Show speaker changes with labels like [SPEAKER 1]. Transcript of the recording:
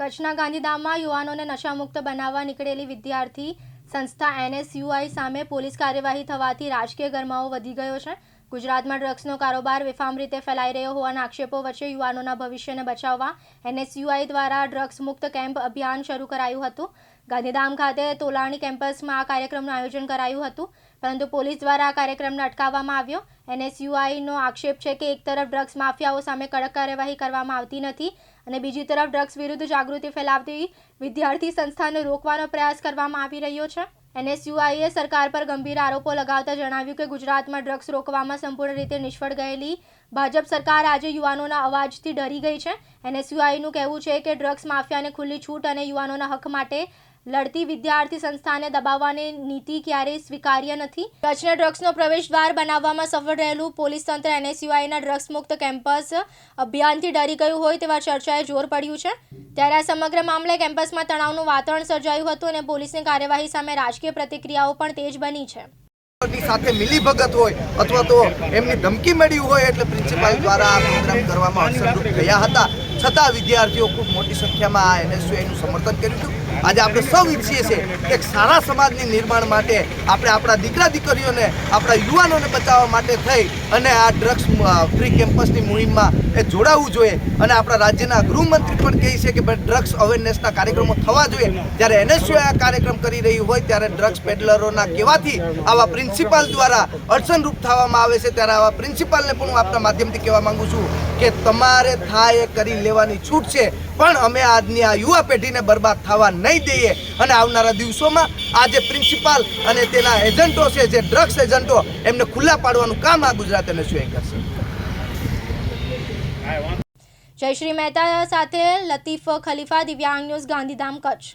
[SPEAKER 1] કચ્છના ગાંધીધામમાં યુવાનોને નશામુક્ત બનાવવા નીકળેલી વિદ્યાર્થી સંસ્થા એનએસયુઆઈ સામે પોલીસ કાર્યવાહી થવાથી રાજકીય ગરમાવો વધી ગયો છે. ગુજરાતમાં ડ્રગ્સનો કારોબાર બેફામ રીતે ફેલાઈ રહ્યો હોવાના આક્ષેપો વચ્ચે યુવાનોના ભવિષ્યને બચાવવા એનએસયુઆઈ દ્વારા ડ્રગ્સ મુક્ત કેમ્પ અભિયાન શરૂ કરાયું હતું. ગાંધીધામ ખાતે તોલાણી કેમ્પસમાં આ કાર્યક્રમનું આયોજન કરાયું હતું, પરંતુ પોલીસ દ્વારા આ કાર્યક્રમને અટકાવવામાં આવ્યો. એનએસયુઆઈનો આક્ષેપ છે કે એક તરફ ડ્રગ્સ માફિયાઓ સામે કડક કાર્યવાહી કરવામાં આવતી નથી અને બીજી તરફ ડ્રગ્સ વિરુદ્ધ જાગૃતિ ફેલાવતી વિદ્યાર્થી સંસ્થાને રોકવાનો પ્રયાસ કરવામાં આવી રહ્યો છે. એનએસયુઆઈએ સરકાર પર ગંભીર આરોપો લગાવતા જણાવ્યું કે ગુજરાતમાં ડ્રગ્સ રોકવામાં સંપૂર્ણ રીતે નિષ્ફળ ગયેલી ભાજપ સરકાર આજે યુવાનોના અવાજથી ડરી ગઈ છે. એનએસયુઆઈનું કહેવું છે કે ડ્રગ્સ માફિયાને ખુલ્લી છૂટ અને યુવાનોના હક માટે લડતી વિદ્યાર્થી સંસ્થાને દબાવવાની નીતિ ક્યારેય સ્વીકાર્ય નથી. કચ્છને ડ્રગ્સનો પ્રવેશ દ્વાર બનાવવામાં સફળ રહેલું પોલીસ તંત્ર એનએસયુઆઈના ડ્રગ્સ મુક્ત કેમ્પસ અભિયાનથી ડરી ગયું હોય તેવા ચર્ચાએ જોર પડ્યું છે. ત્યારે આ સમગ્ર મામલે કેમ્પસમાં તણાવનું વાતાવરણ સર્જાયું હતું અને પોલીસની કાર્યવાહી સામે રાજકીય પ્રતિક્રિયાઓ પણ તેજ બની છે.
[SPEAKER 2] સાથે મિલીભગત હોય અથવા તો એમની ધમકી મળી હોય એટલે પ્રિન્સિપાલ દ્વારા આ પ્રોગ્રામ કરવામાં અસરરૂપ થયા હતા. છતાં વિદ્યાર્થીઓ ખૂબ મોટી સંખ્યામાં આ એનએસયુઆઈનું સમર્થન કર્યું હતું. આજે આપણે સૌ ઈચ્છીએ છીએ કે એક સારા સમાજની નિર્માણ માટે આપણે આપણા દીકરા દીકરીઓને, આપણા યુવાનોને બચાવવા માટે થઈ અને આ ડ્રગ્સ ફ્રી કેમ્પસની મુહિમમાં એ જોડાવવું જોઈએ. અને આપણા રાજ્યના ગૃહમંત્રી પણ કહે છે કે ભાઈ ડ્રગ્સ અવેરનેસના કાર્યક્રમો થવા જોઈએ. જ્યારે એનએસયુઆઈ આ કાર્યક્રમ કરી રહી હોય, ત્યારે ડ્રગ્સ પેડલરોના કહેવાથી આવા પ્રિન્સિપાલ દ્વારા અડચણરૂપ થવામાં આવે છે. ત્યારે આવા પ્રિન્સિપાલને પણ હું આપણા માધ્યમથી કહેવા માંગુ છું કે તમારે થાય કરી લેવાની છૂટ છે. પણ અમે આજની આ યુવા પેઢીને બરબાદ થવા નહીં દઈએ. અને આવનારા દિવસોમાં આ જે પ્રિન્સિપાલ અને તેના એજન્ટો છે, જે ડ્રગ્સ એજન્ટો એમને ખુલ્લા પાડવાનું કામ આ ગુજરાત એનએસયુઆઈ કરશે.
[SPEAKER 1] જયશ્રી મહેતા સાથે લતીફ ખલીફા, દિવ્યાંગ ન્યૂઝ, ગાંધીધામ કચ્છ.